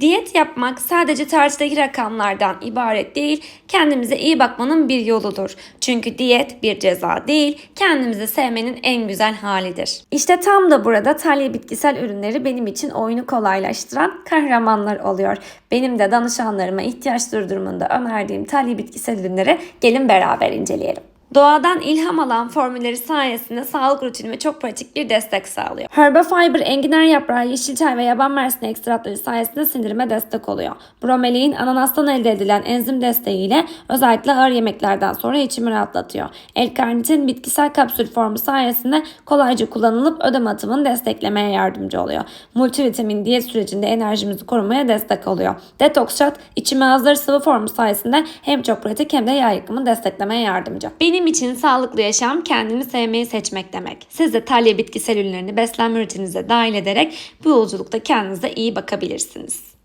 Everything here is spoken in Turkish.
Diyet yapmak sadece tartıdaki rakamlardan ibaret değil, kendimize iyi bakmanın bir yoludur. Çünkü diyet bir ceza değil, kendimizi sevmenin en güzel halidir. İşte tam da burada Talya bitkisel ürünleri benim için oyunu kolaylaştıran kahramanlar oluyor. Benim de danışanlarıma ihtiyaç durumunda önerdiğim Talya bitkisel ürünleri gelin beraber inceleyelim. Doğadan ilham alan formülleri sayesinde sağlık rutinime çok pratik bir destek sağlıyor. Herba Fiber, enginar yaprağı, yeşil çay ve yaban mersini ekstratları sayesinde sindirime destek oluyor. Bromelain, ananastan elde edilen enzim desteğiyle özellikle ağır yemeklerden sonra içimi rahatlatıyor. L-karnitin bitkisel kapsül formu sayesinde kolayca kullanılıp ödem atımını desteklemeye yardımcı oluyor. Multivitamin diyet sürecinde enerjimizi korumaya destek oluyor. Detox Shot, içime hazır sıvı formu sayesinde hem çok pratik hem de yağ yakımını desteklemeye yardımcı. Benim için sağlıklı yaşam kendini sevmeyi seçmek demek. Siz de Talya bitkisel ürünlerini beslenme rutininize dahil ederek bu yolculukta kendinize iyi bakabilirsiniz.